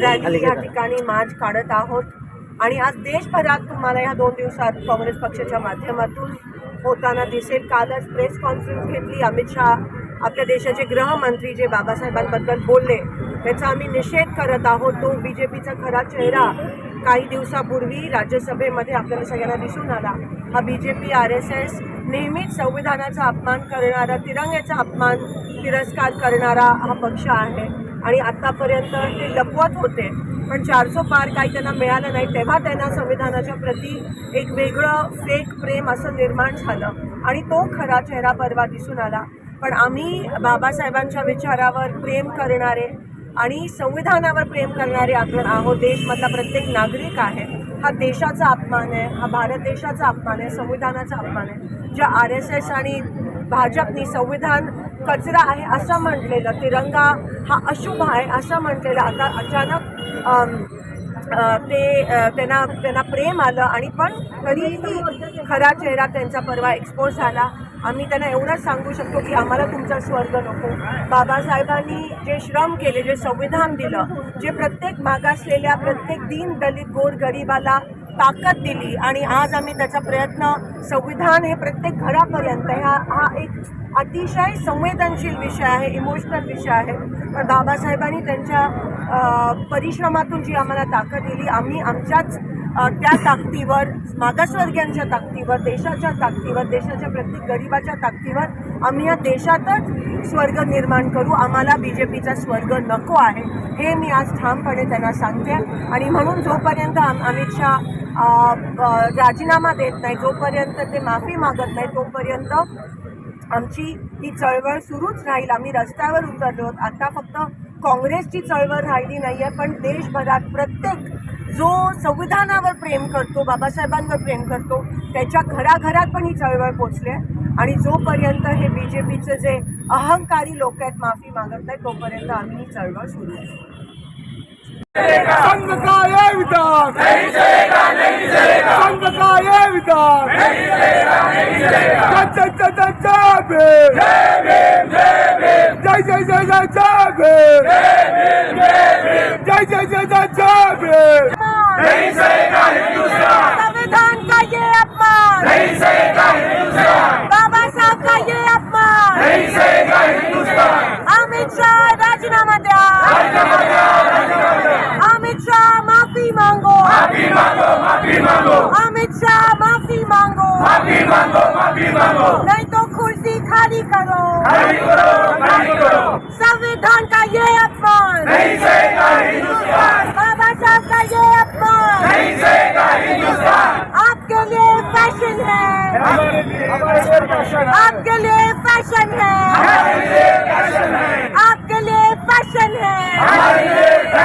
Rally या ठिकाणी मार्च काढत आहोत. आणि आज देशभरात तुम्हाला या दोन दिवसात काँग्रेस पक्षाच्या माध्यमातून होताना दिसेल. कालच प्रेस कॉन्फरन्स घेतली. अमित शहा आपल्या देशाचे गृहमंत्री जे बाबासाहेबांबद्दल बोलले त्याचा आम्ही निषेध करत आहोत. तो बी जे पीचा खरा चेहरा काही दिवसापूर्वी राज्यसभेमध्ये आपल्याला सगळ्यांना दिसून आला. हा B J P R S S नेहमीच संविधानाचा अपमान करणारा तिरंग्याचा अपमान तिरस्कार करणारा हा पक्ष आहे. आणि आत्तापर्यंत ते लपवत होते. पण चारसो पार काही त्यांना मिळालं नाही. तेव्हा त्यांना संविधानाच्या प्रती एक वेगळं फेक प्रेम असं निर्माण झालं. आणि तो खरा चेहरा परवा दिसून आला. पण आम्ही बाबासाहेबांच्या विचारावर प्रेम करणारे आणि संविधानावर प्रेम करणारे आपण आहोत. देशमधला प्रत्येक नागरिक आहे. हा देशाचा अपमान आहे. हा भारत देशाचा अपमान आहे. संविधानाचा अपमान आहे. ज्या आर एस एस आणि भाजपनी संविधान कचरा आहे असं म्हटलेलं. तिरंगा हा अशुभ आहे असं म्हटलेलं. आता अचानक ते त्यांना त्यांना प्रेम आलं आणि पण तरीही खरा चेहरा त्यांचा परवा एक्सपोज झाला. आम्ही त्यांना एवढंच सांगू शकतो की आम्हाला तुमचा स्वर्ग नको. बाबासाहेबांनी जे श्रम केले जे संविधान दिलं जे प्रत्येक मागासलेल्या प्रत्येक दीन दलित गोर गरिबाला ताकद दिली आणि आज आम्ही त्याचा प्रयत्न संविधान हे प्रत्येक घरापर्यंत हा हा एक अतिशय संवेदनशील विषय आहे इमोशनल विषय आहे. पण बाबासाहेबांनी त्यांच्या परिश्रमातून जी आम्हाला ताकद दिली आम्ही आमच्याच त्या ताकदीवर मागासवर्गीयांच्या ताकदीवर देशाच्या ताकदीवर देशाच्या प्रत्येक गरिबाच्या ताकदीवर आम्ही या देशातच स्वर्ग निर्माण करू. आम्हाला बी जे पीचा स्वर्ग नको आहे हे मी आज ठामपणे त्यांना सांगते. आणि म्हणून जोपर्यंत आम अमित शहा राजीनामा देत नाही जोपर्यंत ते माफी मागत नाही तोपर्यंत आमची ही चळवळ सुरूच राहील. आम्ही रस्त्यावर उतरलो आहोत. आता फक्त काँग्रेसची चळवळ राहिली नाही आहे पण देशभरात प्रत्येक जो संविधानावर प्रेम करतो बाबासाहेबांवर प्रेम करतो त्याच्या घराघरात पण ही चळवळ पोचली आहे. आणि जोपर्यंत हे बी जे पीचे जे अहंकारी लोक आहेत माफी मागत नाही तोपर्यंत आम्ही ही चळवळ सुरू आहे. संघ का ये विधान। संघ का ये विधान। जय जय जय जय भीम। जय जय जय जय जय भीम। जय जय जय जय जय भीम। संविधान का ये अपमान। बाबा साहब का ये अपमान। अमित शाह राजीनामा द्या। अमित शाह माफी मांगो अमित शाह माफी मांगो नहीं तो कुर्सी खाली करो संविधान का ये अपमान बाबा साहब का ये अपमान आपके लिए फैशन है आपके लिए फैशन है आपके लिए फैशन है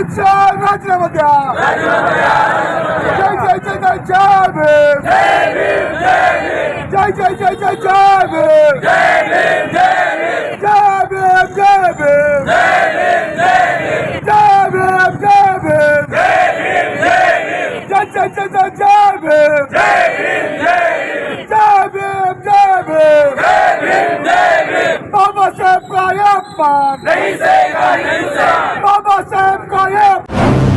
अमित शाह राजीनामा द्या जय जय जय जय जय भीम जय जय जय जय जय भीम जय भीम जय भीम जय भीम जय भीम जय जय जय जय जय भीम نہیں سے کہیں نہیں جا بابا صاحب کا